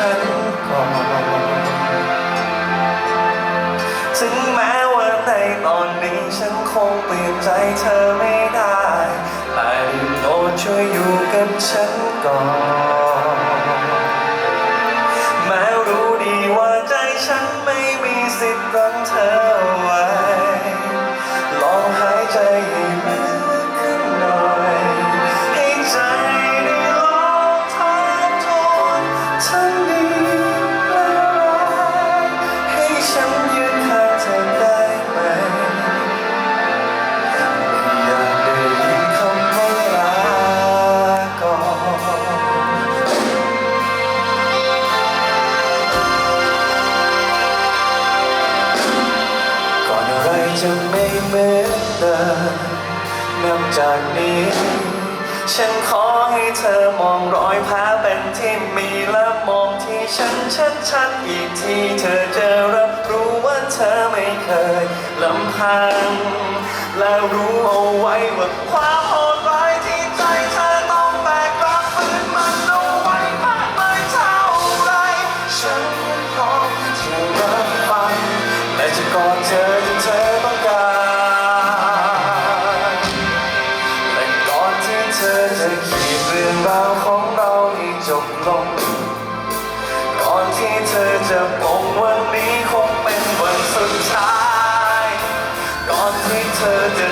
ฉันก่อนถึงแม้ว่าในตอนนี้ฉันคงเปลี่ยนใจเธอไม่ได้ แต่โปรดช่วยอยู่กับฉันก่อน แม้รู้ดีว่าใจฉันไม่มีสิทธิ์รั้งเธอไว้ ลองหายใจให้ จะไม่เหมือนเดิมนับจากนี้ ฉันขอให้เธอมองรอยแผลเป็นที่มีและมองที่ฉันชัดๆอีกทีเธอจะรับรู้ว่าเธอไม่เคยลำพัง และรู้เอาไว้ว่า ธอจะขีดเรื่องราวของเราให้จบลงก่อนที่เธอจะปลงวันนี้คงเป็นวันสุดท้าย ก่อนที่เธอจะ